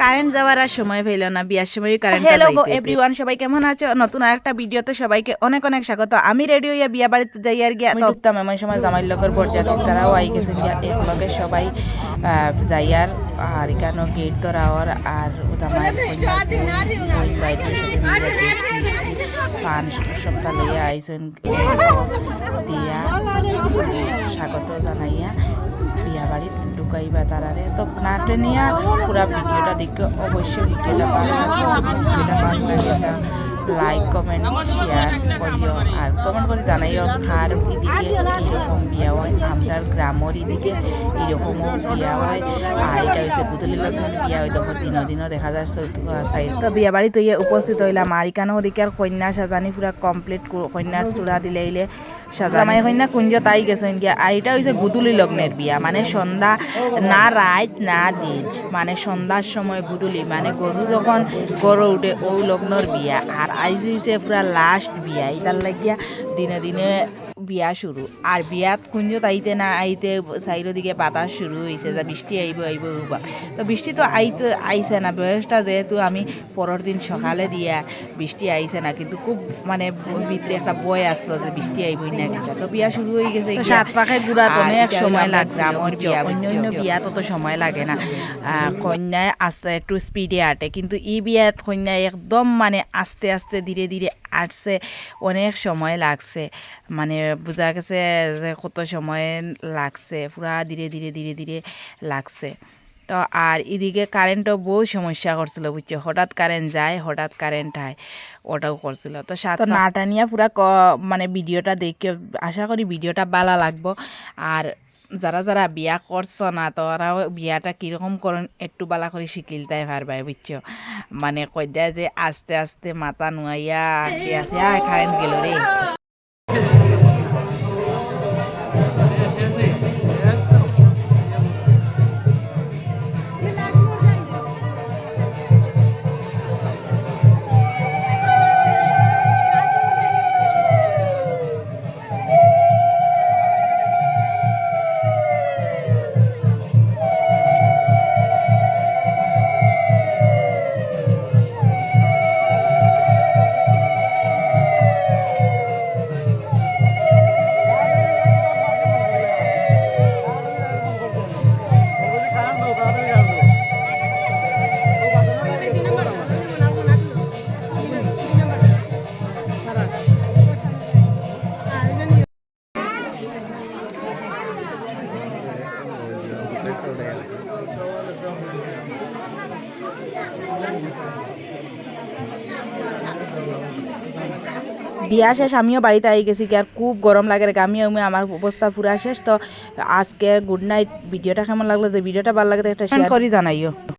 Current যাওয়ার আর সময় পেল না বিয়ার সময় কারেন্ট হ্যালো গো এভরিওয়ান সবাই কেমন আছো? নতুন আরেকটা ভিডিওতে সবাইকে অনেক অনেক স্বাগত। আমি রেডিও হইয়া বিয়া বাড়িতে যাই আর গিয়া উঠতাম এমন সময় জামাই লগের বরযাত্রী তারাও আই গেছে গিয়া। একলগে সবাই আহ, যাই আর আর এখানে গেট ধরাওয়ার আর পান সপ্তাহ লইয়া আইসেন দিয়া স্বাগত জানাইয়া। বিয়া বাড়িত ঢুকাইবা তারারে। তো নাটে নিয়া পুরা ভিডিওটা দেখে, অবশ্যই ভিডিওটা ভালো লাগবে ভিডিওটা ভালো লাগলে লাইক কমেন্ট শেয়ার করিও। আর কমেন্ট করে জানাইও কার এদিকে কীরকম বিয়া হয় আমরার গ্রামের এদিকে এরকমও বিয়া হয় আর এটা হচ্ছে গুদলি লগ্ন বিয়া হয় তখন দিনও দিনও দেখা যায় সাইড তো বিয়া বাড়িত ইয়ে উপস্থিত হইলাম। আর ইকানো ওদিকে আর কন্যা সাজানি পুরা কমপ্লিট কন্যার চূড়া দিলে ইলে সাজামাই কন্যা, কুঞ্জ তাই গেছেন গিয়া। আর এটা হয়েছে গুদুলি লগ্নের বিয়া। মানে সন্ধ্যা, না রাত, না দিন। মানে সন্ধ্যার সময় গুদুলি। মানে গরু যখন গরু উঠে ও লগ্নর বিয়া। আর আইজ হইছে পুরা লাস্ট বিয়া। এটার লাগিয়া দিনে দিনে বিয়া শুরু। আর বিয়াত কুঞ্জ আইতে না আইতে চাইরো দিকে বাতাস শুরু হয়েছে যে বৃষ্টি আইব আইব তো বৃষ্টি তো আইতে আইছে না। বয়সটা যেহেতু আমি পরের দিন সকালে দিয়া বৃষ্টি আইছে না। কিন্তু খুব মানে ভিতরে একটা বয় আসলো যে বৃষ্টি আইবই না কিন্তু তো বিয়া শুরু হয়ে গেছে সাত পাখে গুড়া তো অনেক সময় লাগছে। আমার বিয়া অন্য অন্য বিয়া তত সময় লাগে না। কন্যায় আস্তে একটু স্পিডে আটে কিন্তু ই বিয়াত কন্যায় একদম মানে আস্তে আস্তে ধীরে ধীরে আটছে অনেক সময় লাগছে। মানে বোঝা গেছে যে কত সময় লাগছে, পুরা ধীরে ধীরে ধীরে ধীরে লাগছে। তো আর এদিকে কারেন্টও বহু সমস্যা করছিল, বুঝছ? হঠাৎ কারেন্ট যায়, হঠাৎ কারেন্ট হয় ওটাও করছিল। তো সাত নাটা নিয়ে পুরা মানে ভিডিওটা দেখে, আশা করি ভিডিওটা ভালো লাগবো। আর যারা যারা বিয়া করছ না, তোরাও বিয়াটা কীরকম করেন, একটু বালা করে শিখিলতাই পারবাই বুঝছ মানে কই যে আস্তে আস্তে মাথা নুয়াইয়া আছে আয় কারেন্ট গেল রে বিয়া শেষ আমিও বাড়িতে আই গেছি কি আর খুব গরম লাগে আমি আমি আমার অবস্থা পুরা শেষ। তো আজকে গুড নাইট ভিডিওটা কেমন লাগল? যে ভিডিওটা ভালো লাগে একটা শেয়ার করি জানাইও।